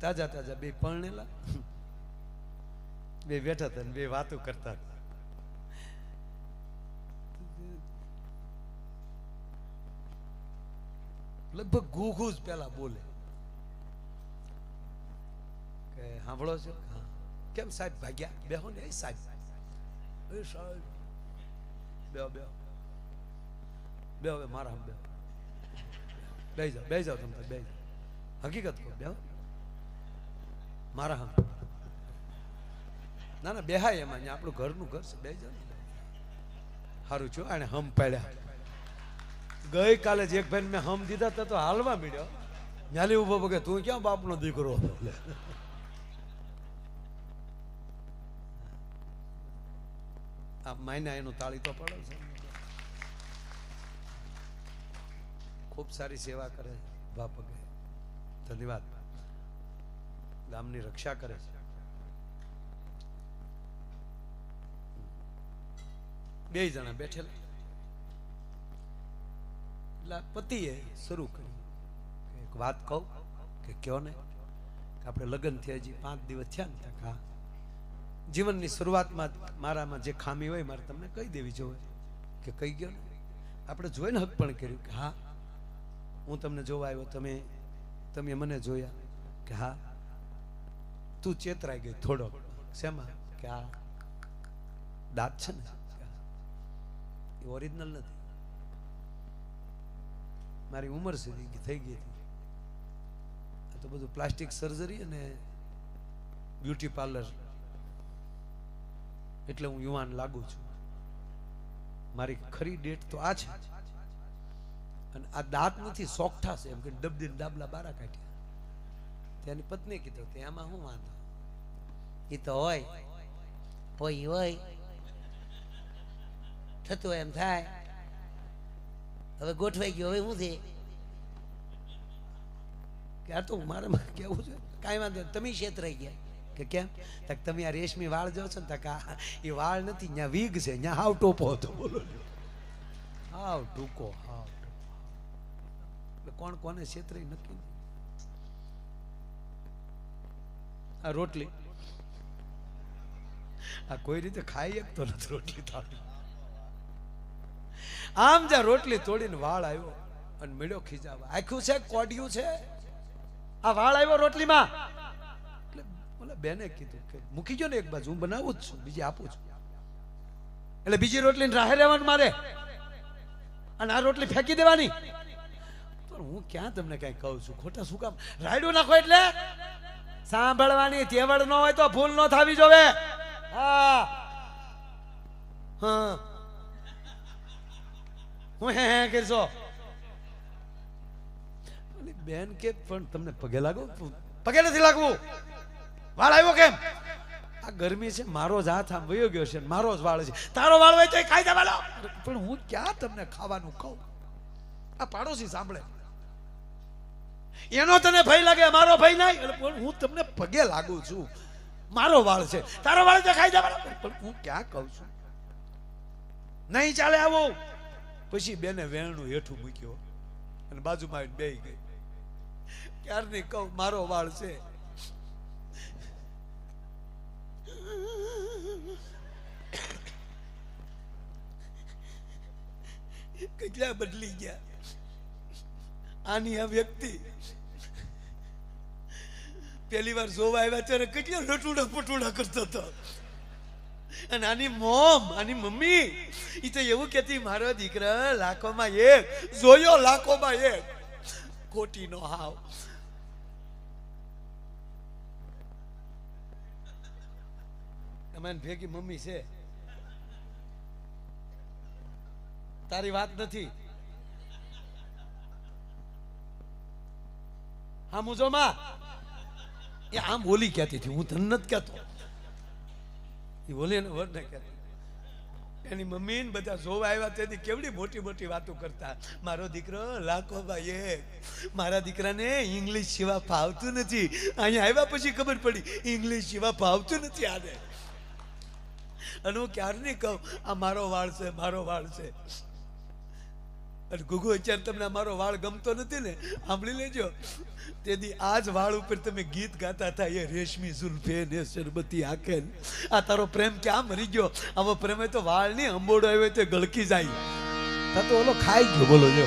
તાજા તાજા બે પરણેલા. બે બેઠા હતા બે વાતો કરતા હતા. લગભગ ઘૂઘુ જ પેલા બોલે. કે સાંભળો છો? હા. કેમ સાહેબ ભાગ્યા? બેહો ને સાહેબ. એ સાહેબ. બેહો બેહો. બેહો મારા બે બે જાઓ બે જાઓ તમે બે જાઓ. હકીકત કહો, બેહો. મારા હા ના ના, બેહાય એમાં આપણું ઘરનું ઘર છે, બે જાઓ સારું છું આને હમ પાડ્યા. ગઈ કાલે જ એક ભાઈ મેં હમ દીધા હતા, તો હાલવા મળ્યો ન્યાલી ઊભો પગે તું ક્યાં બાપનો દીકરો? આ માયના એનું તાળી તો પડે છે. ખૂબ સારી સેવા કરે પગે ધન્યવાદ. ગામની રક્ષા કરે છે. બે જણા બેઠેલા. એટલે પતિએ શરૂ કર્યું એક વાત કહું કે કયો ને? આપણે લગ્ન થયા હજી પાંચ દિવસ થયા ને હા જીવનની શરૂઆતમાં મારામાં જે ખામી હોય મારે તમને કહી દેવી જોઈએ કે કહી ગયો ને? આપણે જોઈને હક પણ કર્યું કે હા, હું તમને જોવા આવ્યો, તમે તમે મને જોયા. કે હા તું ચેતરાઈ ગઈ થોડો શેમાં? કે આ દાંત છે ને? એ ઓરિજિનલ નથી. મારી ઉંમર સુધી થઈ ગઈ હતી. આ તો બધું પ્લાસ્ટિક સર્જરી અને બ્યુટી પાર્લર એટલે હું યુવાન લાગુ છું. મારી ખરી ડેટ તો આ છે. અને આ દાંત નથી સોખઠા છે. એમ કે ડબદી ડાબલા બારા કાઢ્યા. તેની પત્ની કીધું તે આમાં શું વાંધો? એ તો હોય. હોય હોય. થતું એમ થાય. હવે ગોઠવાઈ ગયો, હવે શું છે? કે આ તો મારે કેવું છે? કાંઈ વાંધો. તમે છેતરાઈ ગયા. કે કેમ? તક તમે આ રેશમી વાળ જો છો ને, તક આ એ વાળ નથી ત્યાં વીગ છે ત્યાં હાવ ટોપો હતો, બોલો હાવ ટૂંકો, હાવ કોણ કોને છેતરાઈ નક્કી નહીં. આ રોટલી. આ કોઈ રીતે ખાઈ શકતો નથી રોટલી થાળી આમ જ્યાં રોટલી તોડીને વાળ આવ્યો અને મેળ્યો ખીજાવા આખું છે, કોડિયું છે? આ વાળ આવ્યો રોટલીમાં? એટલે બોલે બેને કીધું કે મૂકી ગયો ને એક બાજુ, હું બનાવું જ છું, બીજી આપું છું. એટલે બીજી રોટલી રાહે રહેવાનું મારે. અને આ રોટલી ફેંકી દેવાની. પણ હું ક્યાં તમને કઈ કહું છું? ખોટા શું કામ? રાયડું નાખો એટલે? સાંભળવાની તેવડ ન હોય તો ભૂલ ન થવી જોવે. હા. હા. હું હે હે કરશો. બેન કે પણ તમને પગે લાગો? પગે નથી લાગવું. વાળ આવ્યો કેમ? આ ગરમી છે મારો જ હાથ આમ વયો ગયો છે મારો જ વાળ છે. તારો વાળ હોય તો ખાઈ વાળો. પણ હું ક્યાં તમને ખાવાનું કહું? આ પાડોશી સાંભળે. એનો તને ભય લાગે, મારો ભય નહીં? હું તમને પગે લાગુ છું. મારો વાળ છે. તારો વાળ તો ખાઈ જવાનો. પણ હું ક્યાં કહું છું? નહીં ચાલે આવો. પછી બેને વેણું હેઠું મૂક્યો. અને બાજુમાં આવીને ગઈ. ક્યારની કહું, મારો વાળ છે. કેટલા બદલી ગયા. આની આ વ્યક્તિ પહેલી વાર જોવા આવ્યા ત્યારે કેટલા લટુડા પટુડા કરતો હતો. અને આની મોમ, આની મમ્મી એ તો એવું કહેતી, મારો દીકરા લાખોમાં એક, જોયો લાખોમાં એક. ખોટી નો હાવ. અમારી ભેગી મમ્મી છે. તારી વાત નથી. હા, મુજોમાં. એ આમ બોલી કહેતી હતી, હું તને નથી કહેતો. એ બોલી ને વર ને કહેતી. એની મમ્મી ને બધા જોવા આવ્યા તેથી કેવડી મોટી મોટી વાતો કરતા. મારો દીકરો, લાખો ભાઈ મારા દીકરાને ઇંગ્લિશ સિવા ફાવતું નથી. અહીંયા આવ્યા પછી ખબર પડી, ઇંગ્લિશ સિવા ફાવતું નથી આને. અને હું ક્યારની કહું, આ મારો વાળ છે, મારો વાળ છે. અને ગુગુ, અત્યારે તમને અમારો વાળ ગમતો નથી ને, સાંભળી લેજો. તેથી આ વાળ ઉપર તમે ગીત ગાતા હતા, એ રેશમી ઝુલ્ફે ને શરબતી આંખે આ તારો પ્રેમ ક્યાં મરી ગયો? આવો પ્રેમે તો વાળની અંબોડો આવ્યો તે ગળકી જાય. તા તો ઓલો ખાઈ ગયો, બોલો, જો.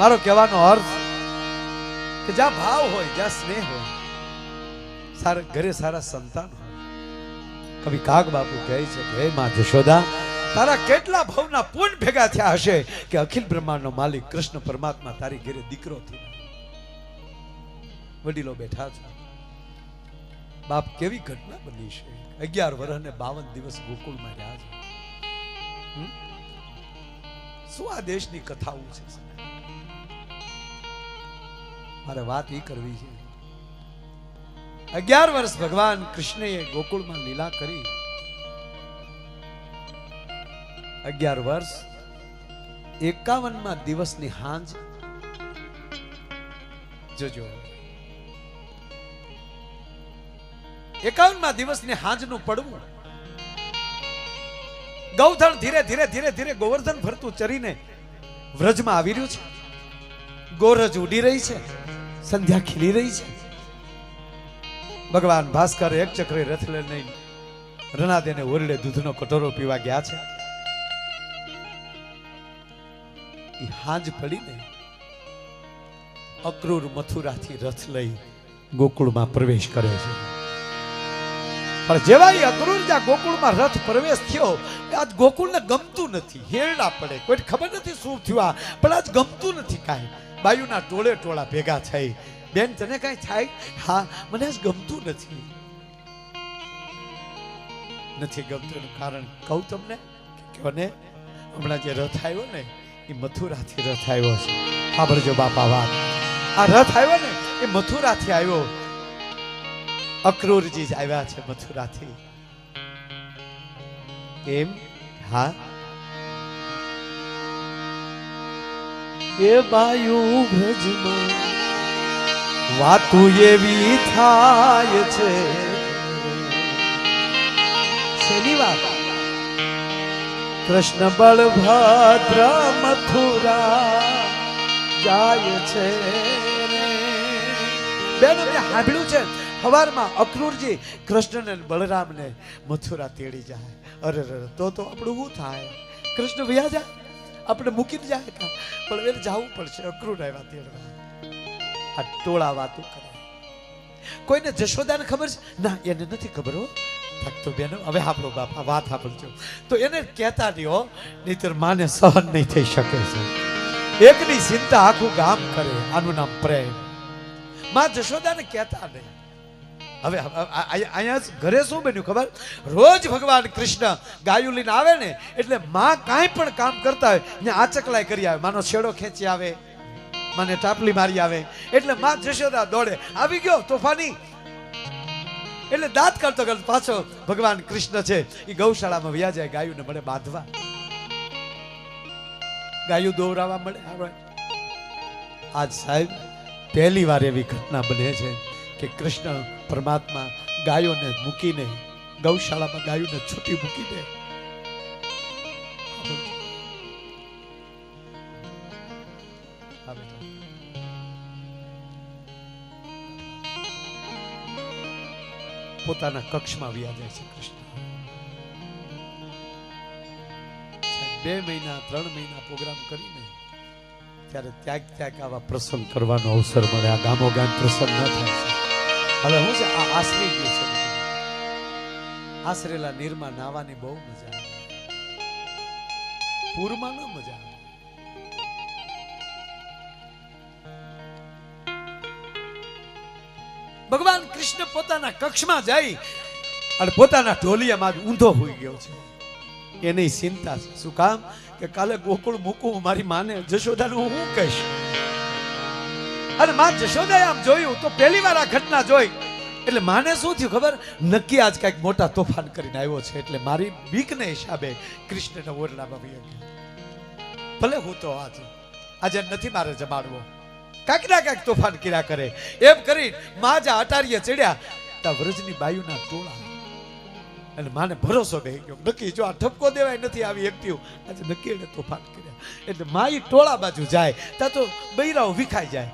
મારો કહેવાનો અર્થ કે જ્યાં ભાવ હોય, જ્યાં સ્નેહ હોય, સારા ઘરે સારા સંતાન હોય. કવિ કાગ બાપુ કહે છે હે માં જશોદા તારા કેટલા ભાવના પૂન ભેગા થયા હશે કે અખિલ બ્રહ્માંડનો માલિક કૃષ્ણ પરમાત્મા તારી ઘેરે દીકરો થયો. વડીલો બેઠા છે. બાપ કેવી ઘટના બની છે? અગિયાર વર્ષ ને બાવન દિવસ ગોકુળમાં રહ્યા છે. શું આ દેશની કથાઓ છે? મારે વાત એ કરવી છે. અગિયાર વર્ષ ભગવાન કૃષ્ણએ ગોકુળમાં લીલા કરી. અગિયાર વર્ષ, એકાવનમાં દિવસની હાંજ. જોજો. એકાવનમાં દિવસની હાંજનું પડવું. ગૌધન ધીરે ધીરે ધીરે ધીરે ગોવર્ધન ફરતું ચરીને વ્રજમાં આવી રહ્યું છે. ગોરજ ઉડી રહી છે. સંધ્યા ખીલી રહી છે. ભગવાન ભાસ્કર એક ચક્રે રથ લઈને રણાદેને ઓરડે દૂધનો કટોરો પીવા ગયા છે. હાંજ પડીને અક્રૂર મથુરાથી રથ લઈ ગોકુળમાં પ્રવેશ કરે છે. પણ જેવા એ અક્રૂર જ્યાં ગોકુળમાં રથ પ્રવેશ થયો આજ ગોકુળને ગમતું નથી. હેરડા પડે. કોઈ ખબર નથી શું થયું આ. પણ આજ ગમતું નથી કાંઈ. બાયુના ટોળે ટોળા ભેગા થઈ. બેન, તને કાંઈ થાય? હા, મને આજ ગમતું નથી. નથી ગમતું કારણ કહું તમને? કે ને? હમણાં જે રથ આવ્યો ને એ મથુરાથી રથ આવ્યો છે. સાંભળજો બાપા, વાત. આ રથ આવ્યો ને, એ મથુરાથી આવ્યો. અક્રૂરજી જ આવ્યા છે મથુરાથી. એમ? હા? એ બાયુ ભજમાં વાતું એવી થાય છે. શેની વાત? કૃષ્ણ બળભદ્ર મથુરા જાય છે બેન, મેં સાંભળ્યું છે સવારમાં અક્રૂરજી કૃષ્ણને બળરામને મથુરા તેડી જાય. અરે અરે તો તો આપણું શું થાય? કૃષ્ણ વ્યા જાય. આપણે મૂકીને જાય પણ એને જવું પડશે. અક્રૂર આવ્યા તેડવા. આ ટોળા વાતો કરે. કોઈને જશોદાને ખબર છે? ના, એને નથી ખબર હો. થાક બેન, હવે આપણો બાપા વાત સાંભળજો. તો એને કહેતા હો નહીતર માને સહન નહીં થઈ શકે છે. એકની ચિંતા આખું ગામ કરે, આનું નામ પ્રેમ. માં જશોદાને કહેતા નહીં હવે અહીંયા ઘરે શું બન્યું ખબર? રોજ ભગવાન કૃષ્ણ ગાયું લઈને આવે ને, એટલે માં કાંઈ પણ કામ કરતા હોય ત્યાં આચકલાય કરી આવે. માનો છેડો ખેંચી આવે, મને ટાપલી મારી આવે. એટલે માં જશોદા દોડે, આવી ગયો તોફાની એટલે દાંત કરતો કરતો પાછો ભગવાન કૃષ્ણ છે. એ ગૌશાળામાં વ્યા જાય, ગાયુંને મળે બાંધવા. ગાયું દોરાવા મળે આજ સાહેબ, પહેલી વાર એવી ઘટના બને છે કે કૃષ્ણ પરમાત્મા ગાયોને મૂકીને ગૌશાળામાં ગાયોને છૂટી મૂકીને હા પોતાના કક્ષમાં વ્યા જાય છે કૃષ્ણ. બે મહિના, ત્રણ મહિના પ્રોગ્રામ કરીને ત્યારે ત્યાગ ત્યાગ આવા પ્રસંગ કરવાનો અવસર મળે. આ ગામો ગામ પ્રસંગ ન થાય છે. હવે હું છે, આ આશરી ગયું છે. આશરેલા નીરમાં નાવાની બહુ મજા આવે. પૂરમાં ન મજા આવે. ભગવાન કૃષ્ણ પોતાના કક્ષમાં જાય અને પોતાના ઢોલિયામાં ઊંધો હોઈ ગયો છે. એની ચિંતા છે. શું કામ? કે કાલે ગોકુળ મૂકું, મારી માને જશોદાનું હું કહીશ? અને માં જશોદાએ આમ જોયું તો પહેલી વાર આ ઘટના જોઈ. એટલે માને શું થયું ખબર? નક્કી આજ કાંઈક મોટા તોફાન કરીને આવ્યો છે. એટલે મારી બીકને હિસાબે કૃષ્ણને ઓરડામાં વહી ભલે હું તો આજે આજે નથી મારે જમાડવો. કાંઈક ના તોફાન કર્યા કરે. એમ કરી માજા અટારીએ ચડ્યા. તા વ્રજની બાયુના ટોળા. અને માને ભરોસો બે ગયો. નક્કી જો આ ઠપકો દેવાય નથી આવી એકટીવ, આજે નક્કી એને તોફાન કર્યા. એટલે માઈ ટોળા બાજુ જાય. ત્યાં તો બૈરાઓ વિખાઈ જાય.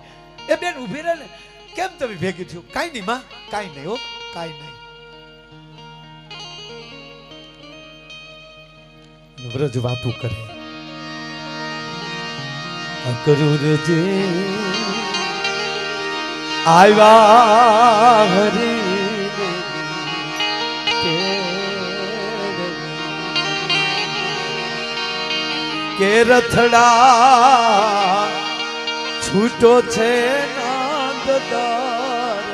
એ બેન ઊભી રહે ને, કેમ તમે ભેગી થયું? કાંઈ નહીં માં, કાંઈ નહીં હો, કાંઈ નહીં. વ્રજ વાતું કરે. કરું જે આવ્યા હરી કે રથડા છૂટો છે નાદ દરબાર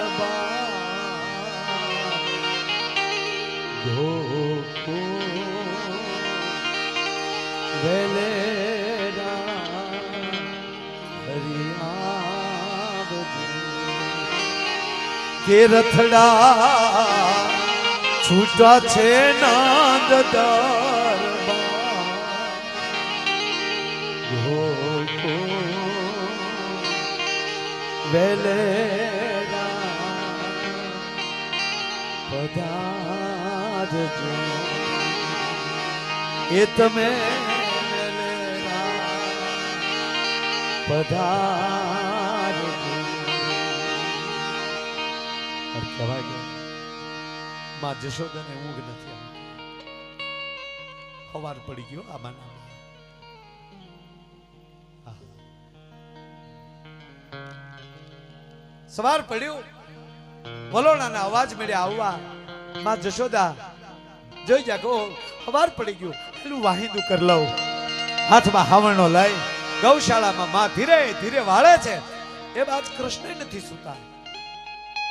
કે રથડા છૂટા છે નાદ વેલેરા પધારજો. એ તમે પધારજો. કહેવાય ગયું માં જશોદાને ઊંઘ નથી હવાર પડી ગયો આમાં સવાર પડ્યું. વલોણાના અવાજ મળ્યા, આવવા, માં જશોદા. જોઈ જા કહો હવાર પડી ગયું. પેલું વાહિંદુ કર લઉં. હાથમાં હાવણો લઈ ગૌશાળામાં માં ધીરે ધીરે વાળે છે. એ બાદ કૃષ્ણ નથી સુતા.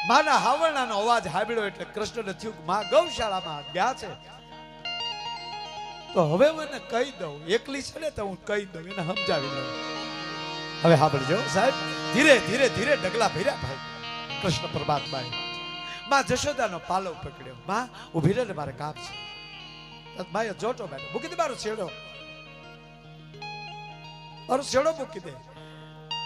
માના હાવરણાનો અવાજ હાંભળ્યો એટલે કૃષ્ણને થયું માં ગૌશાળામાં ગયા છે. તો હવે હું એને કહી દઉં. એકલી છે ને તો હું કહી દઉં, એને સમજાવી દઉં હવે સાંભળજો. સાહેબ, ધીરે ધીરે ધીરે ડગલા ભર્યા ભાઈ. કૃષ્ણ પરમાત્માએ માં જશોદાનો પાલવ પકડ્યો. માં ઊભી રહે મારે કામ છે. માએ જોટો બેઠો. મૂકી દે, મારો છેડો. મારો છેડો મૂકી દે.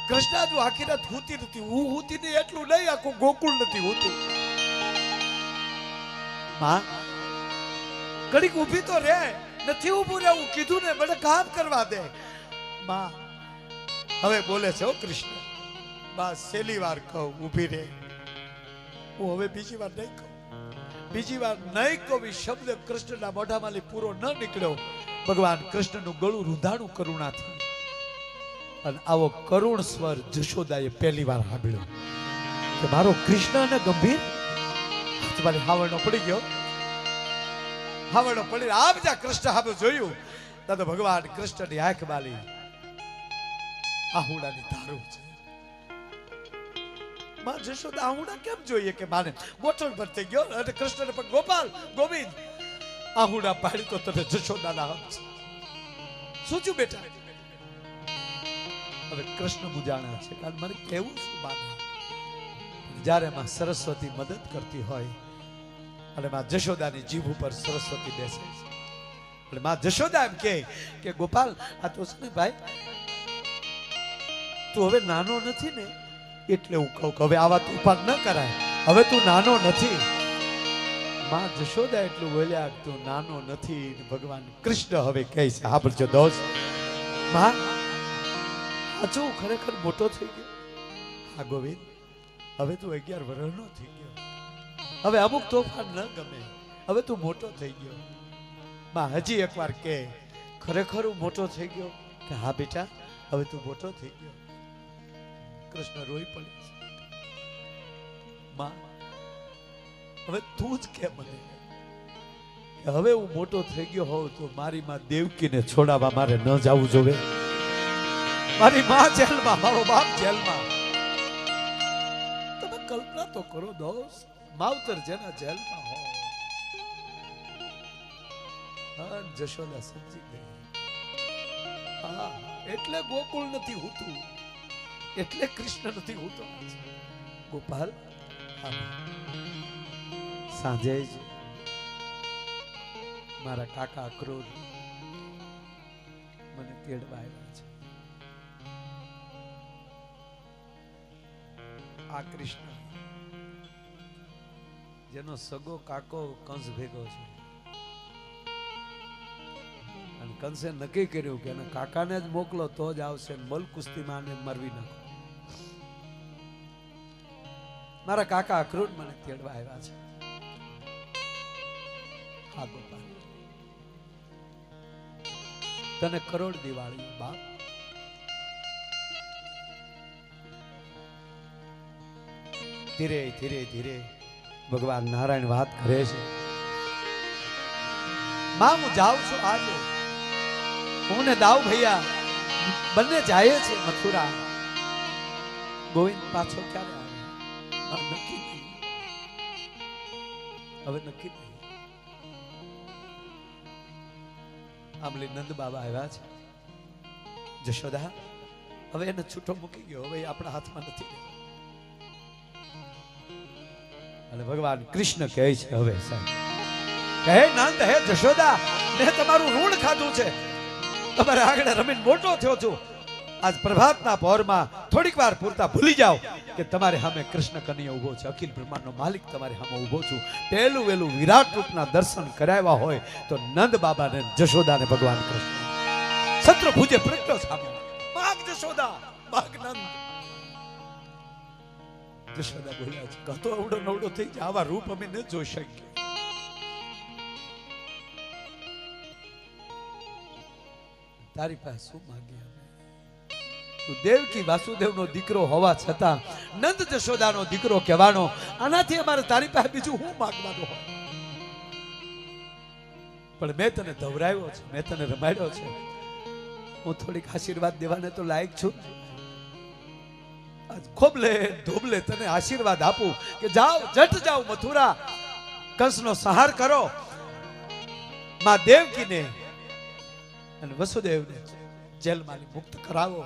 કૃષ્ણ જો આખી રાત હુતી નથી. હું હુતી નહીં એટલું નહીં આખું ગોકુળ નથી હોતું. માં? ઘડીક ઊભી તો રે નથી ઊભું રહેવું કીધું ને મને કામ કરવા દે. માં? હવે બોલે છે ઓ કૃષ્ણ. બા સેલી વાર કહું ઊભી રે હું હવે બીજી વાર નહીં કહું. બીજી વાર નહીં કહું શબ્દ કૃષ્ણના મોઢામાંથી પૂરો ન નીકળ્યો. ભગવાન કૃષ્ણનું ગળું રૂંધાણું કરુણાથી. અને આવો કરુણ સ્વર જશોદાએ પહેલી વાર સાંભળ્યો કે મારો કૃષ્ણ અને ગંભીર તમારી હાવડનો પડી ગયો. હાવડનો પડી આમ જા કૃષ્ણ હાબે જોયું તો ભગવાન કૃષ્ણની આંખ બાલી. આહુડાની ધારું છે. માં જશોદા, આહુડા કેમ જોઈએ કે માને ગોઠણ પર થઈ ગયો અને કૃષ્ણને પણ ગોપાલ, ગોવિંદ, આહુડા પાડી તો તને જશોદાના હક છે. શું બેટા? હવે કૃષ્ણ બુજાણા છે. કારણ મને કેવું શું બાને જ્યારે માં સરસ્વતી મદદ કરતી હોય, અને માં જશોદાની જીભ ઉપર સરસ્વતી બેસે છે. એટલે માં જશોદા એમ કે કે, ગોપાલ, આ તો છે ભાઈ? તું હવે નાનો નથી ને? એટલે હું કહું હવે આવા તોફાન ન કરાય. હવે તું નાનો નથી. માં જશોદા એટલું બોલ્યા તું નાનો નથી ભગવાન કૃષ્ણ હવે કહે છે. હા સાંભળજો દોસ્ત. માં હું ખરેખર મોટો થઈ ગયો. હા, ગોવિંદ, હવે તું અગિયાર વર્ષનો થઈ ગયો. હવે અમુક તોફાન ન ગમે. હવે તું મોટો થઈ ગયો. માં, હજી એકવાર કે, ખરેખર હું મોટો થઈ ગયો? કે હા, બેટા, હવે તું મોટો થઈ ગયો. કૃષ્ણ રોઈ પડે છે. માં, હવે તું જ કે મને હવે હું મોટો થઈ ગયો હોઉં તો મારી માં દેવકીને છોડાવવા મારે ન જવું જોવે. મારી માં જેલમાં, મારો બાપ જેલમાં. તમે કલ્પના તો કરો દોસ્ત, માવતર જેના જેલમાં હો, જશોદા સમજી ગઈ હા, એટલે ગોકુળ નથી હોતું, એટલે કૃષ્ણ નથી હોતો. ગોપાલ સાંજે જ મારા કાકા ક્રોધ મને તેડવા આવ્યા છે. આ કૃષ્ણ. જેનો સગો, કાકો, કંસ ભેગો છે. અને કંસે નક્કી કર્યું કે એના કાકાને જ મોકલો, તો જ આવશે. મલ કુસ્તીમાં આને મરવી નાખો. મારા કાકા અક્રૂટ મને તેડવા આવ્યા છે. હા, ગોપાલ. તને કરોડ દિવાળી બાપ ધીરે ધીરે ધીરે ભગવાન નારાયણ વાત કરે છે. માં હું જાઉં છું આજે. હું ને દાવ ભૈયા બંને જાય છે મથુરા. ગોવિંદ પાછો ક્યારે આવે? નક્કી નહીં. હવે નક્કી નહીં. આમલી નંદ બાબા આવ્યા છે. જશોદા, હવે એને છૂટો મૂકી ગયો. હવે આપણા હાથમાં નથી રહ્યો. અને ભગવાન કૃષ્ણ કહે છે, હવે સાહેબ. નંદ, હે જશોદા, મેં તમારું ઋણ ખાધું છે. તમારે આગળ રમીને મોટો થયો છું. આજ પ્રભાતના પહોરમાં થોડીક વાર પૂરતા ભૂલી જાઓ કે તમારે સામે કૃષ્ણ કનૈયા ઊભો છે. અખિલ બ્રહ્માંડનો માલિક તમારે સામે ઊભો છું. પહેલું વેલું વિરાટ રૂપના દર્શન કરાવ્યા હોય તો નંદ બાબાને, જશોદાને ભગવાન કૃષ્ણ. સત્ર ભુજે સામે માગ જશોદા, માગ નંદ. જશોદા બોલ્યા છે કતો અવડો નવડો થઈ જાય, આવા રૂપ અમે ન જોઈ શકીએ. તારી પાસે શું માંગીએ તું દેવકી વાસુદેવનો દીકરો હોવા છતાં, નંદ જશોદાનો દીકરો કહેવાનો, આનાથી અમારે તારી પાસે બીજું શું માંગવાનું હોય? પણ મેં તને ધવરાવ્યો છે, મેં તને રમાડ્યો છે. હું થોડીક આશીર્વાદ દેવાને તો લાયક છું. ખોબલે, ધોબલે તને આશીર્વાદ આપું કે જાઓ, જટ જાઓ મથુરા, કંસનો સહાર કરો. માં દેવકીને અને વસુદેવને જેલમાંથી મુક્ત કરાવો.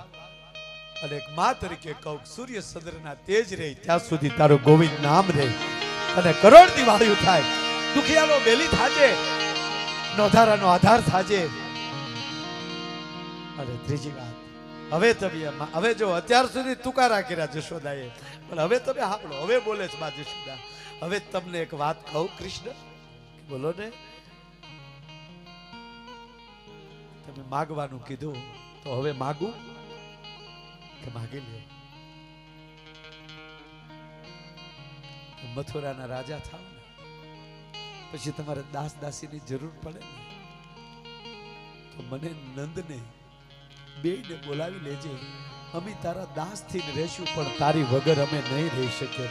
અને એક માં તરીકે કહું, સૂર્ય સદરના તેજ રહે, ત્યાં સુધી તારું ગોવિંદ નામ રહે. અને કરોડ દિવાળીઓ થાય. દુખિયાનો બેલી થાજે, નોધારાનો આધાર થાજે. અને ત્રીજી વાત હવે તમે હવે જો, અત્યાર સુધી તુકારા કર્યા જશોદાએ. પણ હવે તમે સાંભળો, હવે બોલે છે બા જશોદા. હવે તમને એક વાત કહું, કૃષ્ણ. બોલો ને. તમે માગવાનું કીધું, તો હવે માગું કે માગી લ્યો. મથુરાના રાજા થાવ ને, પછી તમારે દાસ દાસીની જરૂર પડે ને, તો મને નંદને બેયને બોલાવી લેજે. અમે તારા દાસથી થી રહેશું, પણ તારી વગર અમે નહીં રહી શકીએ.